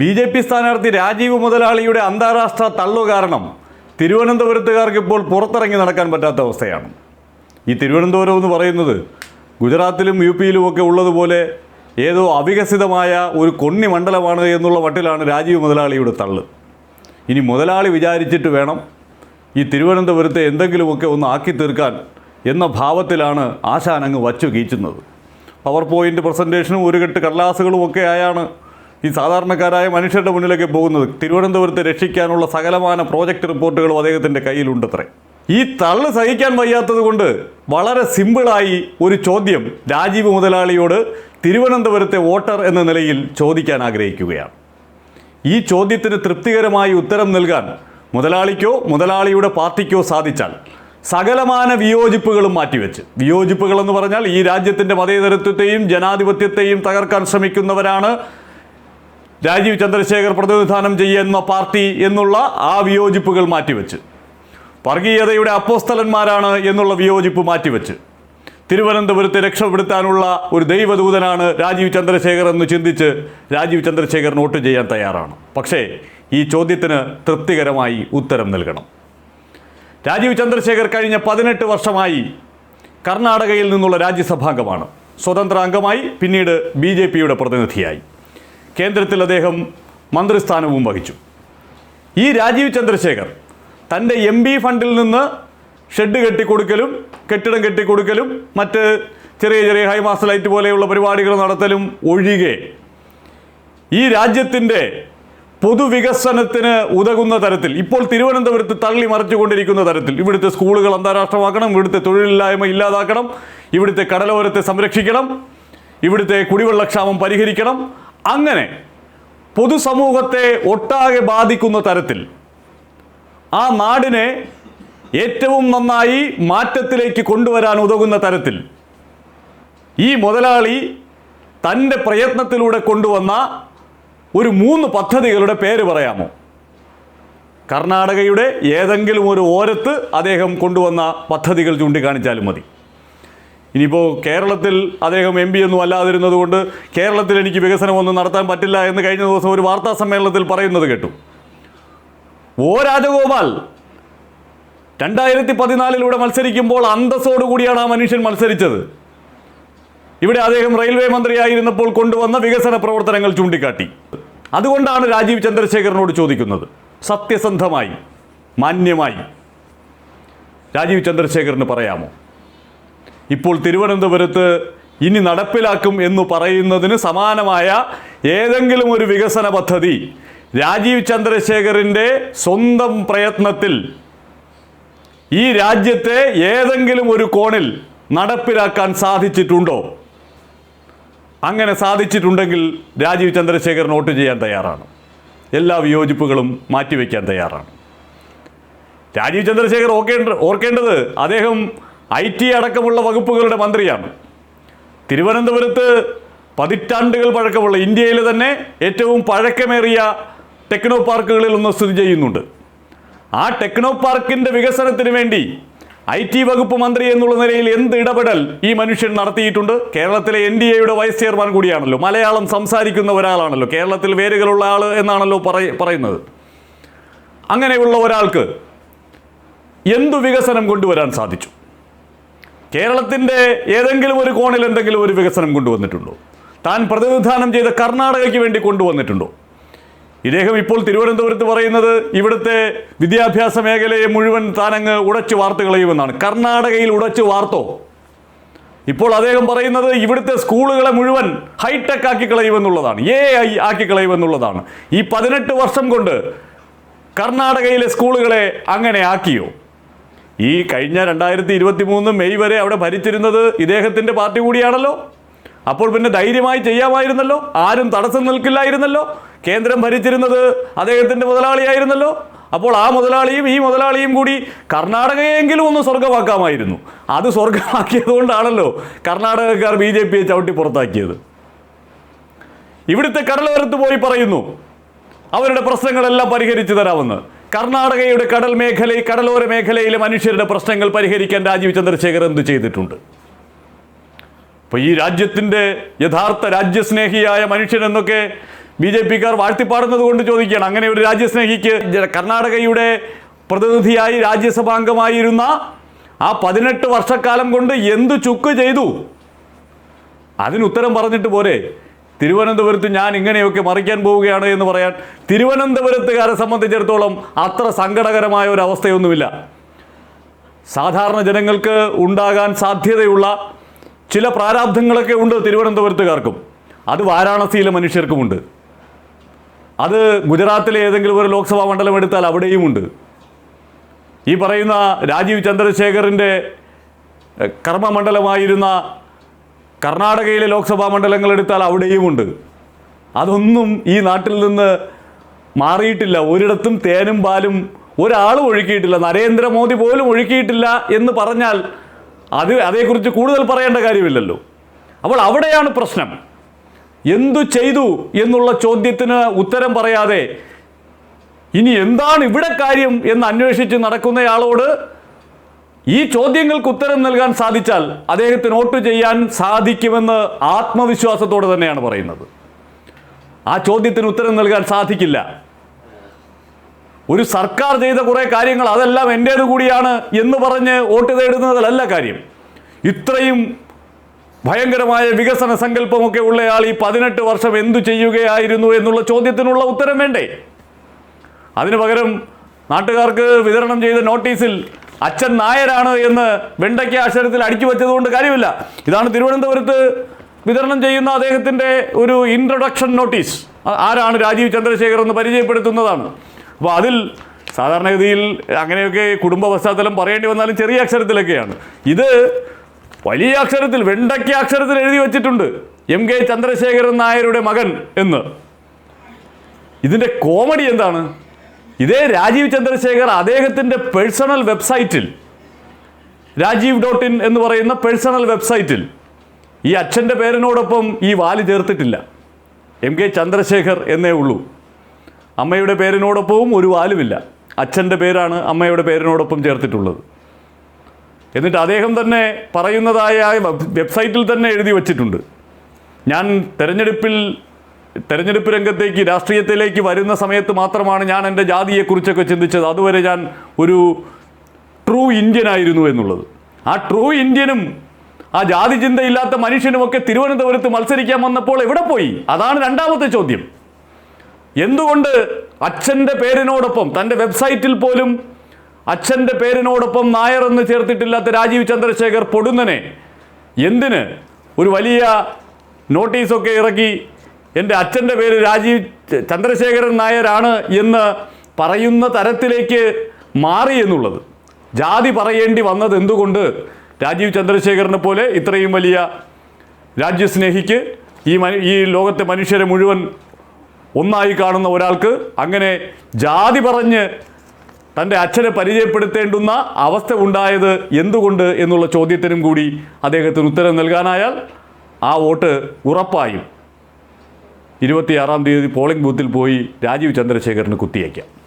B J P സ്ഥാനാർത്ഥി രാജീവ് മുതലാളിയുടെ അന്താരാഷ്ട്ര തള്ളു കാരണം തിരുവനന്തപുരത്തുകാർക്ക് ഇപ്പോൾ പുറത്തിറങ്ങി നടക്കാൻ പറ്റാത്ത അവസ്ഥയാണ്. ഈ തിരുവനന്തപുരം എന്ന് പറയുന്നത് ഗുജറാത്തിലും യു പിയിലും ഒക്കെ ഉള്ളതുപോലെ ഏതോ അവികസിതമായ ഒരു കൊണ്ണി മണ്ഡലമാണ് എന്നുള്ള മട്ടിലാണ് രാജീവ് മുതലാളിയുടെ തള്ള്. ഇനി മുതലാളി വിചാരിച്ചിട്ട് വേണം ഈ തിരുവനന്തപുരത്തെ എന്തെങ്കിലുമൊക്കെ ഒന്ന് ആക്കി തീർക്കാൻ എന്ന ഭാവത്തിലാണ് ആശാൻ അങ്ങ് വച്ചു കീച്ചുന്നത്. പവർ പോയിന്റ് പ്രസന്റേഷനും ഒരു കെട്ട് കടലാസുകളും ഒക്കെ ആയാണ് ഈ സാധാരണക്കാരായ മനുഷ്യരുടെ മുന്നിലേക്ക് പോകുന്നത് തിരുവനന്തപുരത്തെ രക്ഷിക്കാനുള്ള സകലമാന പ്രോജക്റ്റ് റിപ്പോർട്ടുകളും അദ്ദേഹത്തിന്റെ കയ്യിലുണ്ടത്രേ. ഈ തള്ളു സഹിക്കാൻ വയ്യാത്തത് കൊണ്ട് വളരെ സിമ്പിളായി ഒരു ചോദ്യം രാജീവ് മുതലാളിയോട് തിരുവനന്തപുരത്തെ വോട്ടർ എന്ന നിലയിൽ ചോദിക്കാൻ ആഗ്രഹിക്കുകയാണ്. ഈ ചോദ്യത്തിന് തൃപ്തികരമായി ഉത്തരം നൽകാൻ മുതലാളിക്കോ മുതലാളിയുടെ പാർട്ടിക്കോ സാധിച്ചാൽ സകലമാന വിയോജിപ്പുകളും മാറ്റിവെച്ച്. വിയോജിപ്പുകൾ എന്ന് പറഞ്ഞാൽ ഈ രാജ്യത്തിന്റെ മതേതരത്വത്തെയും ജനാധിപത്യത്തെയും തകർക്കാൻ ശ്രമിക്കുന്നവരാണ് രാജീവ് ചന്ദ്രശേഖർ പ്രതിനിധാനം ചെയ്യുന്ന പാർട്ടി എന്നുള്ള ആ വിയോജിപ്പുകൾ മാറ്റിവെച്ച്. വർഗീയതയുടെ അപ്പോസ്തലന്മാരാണ് എന്നുള്ള വിയോജിപ്പ് മാറ്റിവെച്ച്. തിരുവനന്തപുരത്തെ രക്ഷപ്പെടുത്താനുള്ള ഒരു ദൈവദൂതനാണ് രാജീവ് ചന്ദ്രശേഖർ എന്ന് ചിന്തിച്ച് രാജീവ് ചന്ദ്രശേഖർ നോട്ട് ചെയ്യാൻ തയ്യാറാണ്. പക്ഷേ ഈ ചോദ്യത്തിന് തൃപ്തികരമായി ഉത്തരം നൽകണം. രാജീവ് ചന്ദ്രശേഖർ കഴിഞ്ഞ പതിനെട്ട് വർഷമായി കർണാടകയിൽ നിന്നുള്ള രാജ്യസഭാംഗമാണ്. സ്വതന്ത്ര അംഗമായി പിന്നീട് ബി പ്രതിനിധിയായി. കേന്ദ്രത്തിൽ അദ്ദേഹം മന്ത്രിസ്ഥാനവും വഹിച്ചു. ഈ രാജീവ് ചന്ദ്രശേഖർ തന്റെ എം പി ഫണ്ടിൽ നിന്ന് ഷെഡ് കെട്ടിക്കൊടുക്കലും കെട്ടിടം കെട്ടിക്കൊടുക്കലും മറ്റ് ചെറിയ ചെറിയ ഹൈമാസ് ലൈറ്റ് പോലെയുള്ള പരിപാടികൾ നടത്തലും ഒഴികെ ഈ രാജ്യത്തിന്റെ പൊതുവികസനത്തിന് ഉതകുന്ന തരത്തിൽ ഇപ്പോൾ തിരുവനന്തപുരത്ത് തള്ളി മറിച്ചുകൊണ്ടിരിക്കുന്ന തരത്തിൽ ഇവിടുത്തെ സ്കൂളുകൾ അന്താരാഷ്ട്രമാക്കണം ഇവിടുത്തെ തൊഴിലില്ലായ്മ ഇല്ലാതാക്കണം ഇവിടുത്തെ കടലോരത്തെ സംരക്ഷിക്കണം ഇവിടുത്തെ കുടിവെള്ളക്ഷാമം പരിഹരിക്കണം അങ്ങനെ പൊതുസമൂഹത്തെ ഒട്ടാകെ ബാധിക്കുന്ന തരത്തിൽ ആ നാടിനെ ഏറ്റവും നന്നായി മാറ്റത്തിലേക്ക് കൊണ്ടുവരാൻ ഉതകുന്ന തരത്തിൽ ഈ മുതലാളി തന്റെ പ്രയത്നത്തിലൂടെ കൊണ്ടുവന്ന ഒരു മൂന്ന് പദ്ധതികളുടെ പേര് പറയാമോ? കർണാടകയുടെ ഏതെങ്കിലും ഒരു ഓരത്ത് അദ്ദേഹം കൊണ്ടുവന്ന പദ്ധതികൾ ചൂണ്ടിക്കാണിച്ചാലും മതി. ഇനിയിപ്പോൾ കേരളത്തിൽ അദ്ദേഹം എം പി ഒന്നും അല്ലാതിരുന്നത് കൊണ്ട് കേരളത്തിൽ എനിക്ക് വികസനമൊന്നും നടത്താൻ പറ്റില്ല എന്ന് കഴിഞ്ഞ ദിവസം ഒരു വാർത്താ സമ്മേളനത്തിൽ പറയുന്നത് കേട്ടു. ഓ രാജഗോപാൽ രണ്ടായിരത്തി പതിനാലിലൂടെ മത്സരിക്കുമ്പോൾ അന്തസ്സോടുകൂടിയാണ് ആ മനുഷ്യൻ മത്സരിച്ചത്. ഇവിടെ അദ്ദേഹം റെയിൽവേ മന്ത്രിയായിരുന്നപ്പോൾ കൊണ്ടുവന്ന വികസന പ്രവർത്തനങ്ങൾ ചൂണ്ടിക്കാട്ടി. അതുകൊണ്ടാണ് രാജീവ് ചന്ദ്രശേഖരനോട് ചോദിക്കുന്നത്. സത്യസന്ധമായി മാന്യമായി. രാജീവ് ചന്ദ്രശേഖരന് പറയാമോ? ഇപ്പോൾ തിരുവനന്തപുരത്ത് ഇനി നടപ്പിലാക്കും എന്ന് പറയുന്നതിന് സമാനമായ ഏതെങ്കിലും ഒരു വികസന പദ്ധതി രാജീവ് ചന്ദ്രശേഖറിന്റെ സ്വന്തം പ്രയത്നത്തിൽ ഈ രാജ്യത്തെ ഏതെങ്കിലും ഒരു കോണിൽ നടപ്പിലാക്കാൻ സാധിച്ചിട്ടുണ്ടോ? അങ്ങനെ സാധിച്ചിട്ടുണ്ടെങ്കിൽ രാജീവ് ചന്ദ്രശേഖർ നോട്ട് ചെയ്യാൻ തയ്യാറാണ്. എല്ലാ വിയോജിപ്പുകളും മാറ്റിവെക്കാൻ തയ്യാറാണ്. രാജീവ് ചന്ദ്രശേഖർ ഓർക്കേണ്ട ഓർക്കേണ്ടത് അദ്ദേഹം ഐ ടി അടക്കമുള്ള വകുപ്പുകളുടെ മന്ത്രിയാണ്. തിരുവനന്തപുരത്ത് പതിറ്റാണ്ടുകൾ പഴക്കമുള്ള ഇന്ത്യയിലെ തന്നെ ഏറ്റവും പഴക്കമേറിയ ടെക്നോ പാർക്കുകളിൽ ഒന്ന് സ്ഥിതി ചെയ്യുന്നുണ്ട്. ആ ടെക്നോ പാർക്കിന്റെ വികസനത്തിന് വേണ്ടി ഐ ടി വകുപ്പ് മന്ത്രി എന്നുള്ള നിലയിൽ എന്ത് ഇടപെടൽ ഈ മനുഷ്യൻ നടത്തിയിട്ടുണ്ട്? കേരളത്തിലെ എൻ ഡി എയുടെ വൈസ് ചെയർമാൻ കൂടിയാണല്ലോ. മലയാളം സംസാരിക്കുന്ന ഒരാളാണല്ലോ. കേരളത്തിൽ വേരുകളുള്ള ആൾ എന്നാണല്ലോ പറയ പറയുന്നത്. അങ്ങനെയുള്ള ഒരാൾക്ക് എന്തു വികസനം കൊണ്ടുവരാൻ സാധിച്ചു? കേരളത്തിന്റെ ഏതെങ്കിലും ഒരു കോണിൽ എന്തെങ്കിലും ഒരു വികസനം കൊണ്ടുവന്നിട്ടുണ്ടോ? താൻ പ്രതിനിധാനം ചെയ്ത കർണാടകയ്ക്ക് വേണ്ടി കൊണ്ടുവന്നിട്ടുണ്ടോ? ഇദ്ദേഹം ഇപ്പോൾ തിരുവനന്തപുരത്ത് പറയുന്നത് ഇവിടുത്തെ വിദ്യാഭ്യാസ മേഖലയെ മുഴുവൻ താനങ്ങ് ഉടച്ചു വാർത്ത് കളയുമെന്നാണ് കർണാടകയിൽ ഉടച്ചു വാർത്തോ? ഇപ്പോൾ അദ്ദേഹം പറയുന്നത് ഇവിടുത്തെ സ്കൂളുകളെ മുഴുവൻ ഹൈടെക് ആക്കി കളയുമെന്നുള്ളതാണ്. എ ഐ ആക്കി കളയുമെന്നുള്ളതാണ്. ഈ പതിനെട്ട് വർഷം കൊണ്ട് കർണാടകയിലെ സ്കൂളുകളെ അങ്ങനെ ആക്കിയോ? ഈ കഴിഞ്ഞ രണ്ടായിരത്തി ഇരുപത്തി മൂന്ന് മെയ് വരെ അവിടെ ഭരിച്ചിരുന്നത് ഇദ്ദേഹത്തിന്റെ പാർട്ടി കൂടിയാണല്ലോ. അപ്പോൾ പിന്നെ ധൈര്യമായി ചെയ്യാമായിരുന്നല്ലോ. ആരും തടസ്സം നിൽക്കില്ലായിരുന്നല്ലോ. കേന്ദ്രം ഭരിച്ചിരുന്നത് അദ്ദേഹത്തിന്റെ മുതലാളിയായിരുന്നല്ലോ. അപ്പോൾ ആ മുതലാളിയും ഈ മുതലാളിയും കൂടി കർണാടകയെങ്കിലും ഒന്ന് സ്വർഗമാക്കാമായിരുന്നു അത് സ്വർഗമാക്കിയത് കൊണ്ടാണല്ലോ കർണാടകക്കാർ ബി ജെ പിയെ ചവിട്ടി പുറത്താക്കിയത്. ഇവിടുത്തെ കടലോരത്ത് പോയി പറയുന്നു. അവരുടെ പ്രശ്നങ്ങളെല്ലാം പരിഹരിച്ചു തരാമെന്ന്. കർണാടകയുടെ കടൽ മേഖല കടലോര മേഖലയിലെ മനുഷ്യരുടെ പ്രശ്നങ്ങൾ പരിഹരിക്കാൻ രാജീവ് ചന്ദ്രശേഖർ എന്ത് ചെയ്തിട്ടുണ്ട്? അപ്പോൾ ഈ രാജ്യത്തിന്റെ യഥാർത്ഥ രാജ്യസ്നേഹിയായ മനുഷ്യൻ എന്നൊക്കെ ബി ജെ പിക്കാർ വാഴ്ത്തിപ്പാടുന്നത് കൊണ്ട് ചോദിക്കുകയാണ്. അങ്ങനെ ഒരു രാജ്യസ്നേഹിക്ക് കർണാടകയുടെ പ്രതിനിധിയായി രാജ്യസഭാംഗമായിരുന്ന ആ പതിനെട്ട് വർഷക്കാലം കൊണ്ട് എന്ത് ചുക്ക് ചെയ്തു? അതിനുത്തരം പറഞ്ഞിട്ട് പോരെ. തിരുവനന്തപുരത്ത് ഞാൻ ഇങ്ങനെയൊക്കെ മറിക്കാൻ പോവുകയാണ് എന്ന് പറയാൻ തിരുവനന്തപുരത്തുകാരെ സംബന്ധിച്ചിടത്തോളം അത്ര സങ്കടകരമായ ഒരു അവസ്ഥയൊന്നുമില്ല. സാധാരണ ജനങ്ങൾക്ക് ഉണ്ടാകാൻ സാധ്യതയുള്ള ചില പ്രാരാബ്ധങ്ങളൊക്കെ ഉണ്ട് തിരുവനന്തപുരത്തുകാർക്കും. അത് വാരാണസിയിലെ മനുഷ്യർക്കുമുണ്ട്. അത് ഗുജറാത്തിലെ ഏതെങ്കിലും ഒരു ലോക്സഭാ മണ്ഡലം എടുത്താൽ അവിടെയുമുണ്ട്. ഈ പറയുന്ന രാജീവ് ചന്ദ്രശേഖറിന്റെ കർമ്മമണ്ഡലമായിരുന്ന കർണാടകയിലെ ലോക്സഭാ മണ്ഡലങ്ങൾ എടുത്താൽ അവിടെയുമുണ്ട്. അതൊന്നും ഈ നാട്ടിൽ നിന്ന് മാറിയിട്ടില്ല. ഒരിടത്തും തേനും പാലും ഒരാളും ഒഴുക്കിയിട്ടില്ല. നരേന്ദ്രമോദി പോലും ഒഴുക്കിയിട്ടില്ല എന്ന് പറഞ്ഞാൽ അത് അതേക്കുറിച്ച് കൂടുതൽ പറയേണ്ട കാര്യമില്ലല്ലോ. അപ്പോൾ അവിടെയാണ് പ്രശ്നം. എന്തു ചെയ്തു എന്നുള്ള ചോദ്യത്തിന് ഉത്തരം പറയാതെ ഇനി എന്താണ് ഇവിടെ കാര്യം എന്ന് അന്വേഷിച്ച് നടക്കുന്നയാളോട് ഈ ചോദ്യങ്ങൾക്ക് ഉത്തരം നൽകാൻ സാധിച്ചാൽ അദ്ദേഹത്തിന് വോട്ട് ചെയ്യാൻ സാധിക്കുമെന്ന് ആത്മവിശ്വാസത്തോടെ തന്നെയാണ് പറയുന്നത്. ആ ചോദ്യത്തിന് ഉത്തരം നൽകാൻ സാധിക്കില്ല. ഒരു സർക്കാർ ചെയ്ത കുറേ കാര്യങ്ങൾ അതെല്ലാം എന്റേത് കൂടിയാണ് എന്ന് പറഞ്ഞ് വോട്ട് തേടുന്നതിലല്ല കാര്യം. ഇത്രയും ഭയങ്കരമായ വികസന സങ്കല്പമൊക്കെ ഉള്ളയാൾ ഈ പതിനെട്ട് വർഷം എന്തു ചെയ്യുകയായിരുന്നു എന്നുള്ള ചോദ്യത്തിനുള്ള ഉത്തരം വേണ്ടേ? അതിനു പകരം നാട്ടുകാർക്ക് വിതരണം ചെയ്ത നോട്ടീസിൽ അച്ഛൻ നായരാണ് എന്ന് വെണ്ടയ്ക്ക അക്ഷരത്തിൽ അടിച്ചു വെച്ചതുകൊണ്ട് കാര്യമില്ല. ഇതാണ് തിരുവനന്തപുരത്ത് വിതരണം ചെയ്യുന്ന അദ്ദേഹത്തിന്റെ ഒരു ഇൻട്രൊഡക്ഷൻ നോട്ടീസ് ആരാണ് രാജീവ് ചന്ദ്രശേഖർ എന്ന് പരിചയപ്പെടുത്തുന്നതാണ്. അപ്പോൾ അതിൽ സാധാരണഗതിയിൽ അങ്ങനെയൊക്കെ കുടുംബ പശ്ചാത്തലം പറയേണ്ടി വന്നാലും ചെറിയ അക്ഷരത്തിലൊക്കെയാണ്. ഇത് വലിയ അക്ഷരത്തിൽ വെണ്ടയ്ക്ക അക്ഷരത്തിൽ എഴുതി വച്ചിട്ടുണ്ട്. എം കെ ചന്ദ്രശേഖരൻ നായരുടെ മകൻ എന്ന്. ഇതിന്റെ കോമഡി എന്താണ്? ഇതേ രാജീവ് ചന്ദ്രശേഖർ അദ്ദേഹത്തിന്റെ പേഴ്സണൽ വെബ്സൈറ്റിൽ രാജീവ് ഡോട്ട് ഇൻ എന്ന് പറയുന്ന പേഴ്സണൽ വെബ്സൈറ്റിൽ ഈ അച്ഛന്റെ പേരിനോടൊപ്പം ഈ വാൽ ചേർത്തിട്ടില്ല. എം കെ ചന്ദ്രശേഖർ എന്നേ ഉള്ളൂ. അമ്മയുടെ പേരിനോടൊപ്പവും ഒരു വാലുമില്ല. അച്ഛന്റെ പേരാണ് അമ്മയുടെ പേരിനോടൊപ്പം ചേർത്തിട്ടുള്ളത്. എന്നിട്ട് അദ്ദേഹം തന്നെ പറയുന്നതായ വെബ്- വെബ്സൈറ്റിൽ തന്നെ എഴുതി വച്ചിട്ടുണ്ട്. ഞാൻ തെരഞ്ഞെടുപ്പിൽ തെരഞ്ഞെടുപ്പ് രംഗത്തേക്ക് രാഷ്ട്രീയത്തിലേക്ക് വരുന്ന സമയത്ത് മാത്രമാണ് ഞാൻ എന്റെ ജാതിയെക്കുറിച്ചൊക്കെ ചിന്തിച്ചത്. അതുവരെ ഞാൻ ഒരു ട്രൂ ഇന്ത്യൻ ആയിരുന്നു എന്നുള്ളത്. ആ ട്രൂ ഇന്ത്യനും ആ ജാതി ചിന്തയില്ലാത്ത മനുഷ്യനുമൊക്കെ തിരുവനന്തപുരത്ത് മത്സരിക്കാൻ വന്നപ്പോൾ എവിടെ പോയി? അതാണ് രണ്ടാമത്തെ ചോദ്യം. എന്തുകൊണ്ട് അച്ഛന്റെ പേരിനോടൊപ്പം തന്റെ വെബ്സൈറ്റിൽ പോലും അച്ഛന്റെ പേരിനോടൊപ്പം നായർ എന്ന് ചേർത്തിട്ടില്ലാത്ത രാജീവ് ചന്ദ്രശേഖർ പൊടുന്നനെ എന്തിന് ഒരു വലിയ നോട്ടീസൊക്കെ ഇറക്കി എന്റെ അച്ഛന്റെ പേര് രാജീവ് ചന്ദ്രശേഖരൻ നായരാണ് എന്ന് പറയുന്ന തരത്തിലേക്ക് മാറി എന്നുള്ളത്. ജാതി പറയേണ്ടി വന്നത് എന്തുകൊണ്ട്? രാജീവ് ചന്ദ്രശേഖരനെ പോലെ ഇത്രയും വലിയ രാജ്യസ്നേഹിക്ക് ഈ മനു ഈ ലോകത്തെ മനുഷ്യരെ മുഴുവൻ ഒന്നായി കാണുന്ന ഒരാൾക്ക് അങ്ങനെ ജാതി പറഞ്ഞ് തന്റെ അച്ഛനെ പരിചയപ്പെടുത്തേണ്ടുന്ന അവസ്ഥ ഉണ്ടായത് എന്തുകൊണ്ട് എന്നുള്ള ചോദ്യത്തിനും കൂടി അദ്ദേഹത്തിന് ഉത്തരം നൽകാനായാൽ ആ വോട്ട് ഉറപ്പായും. ഇരുപത്തിയാറാം തീയതി പോളിംഗ് ബൂത്തിൽ പോയി രാജീവ് ചന്ദ്രശേഖരന് കുത്തിയേക്കാം.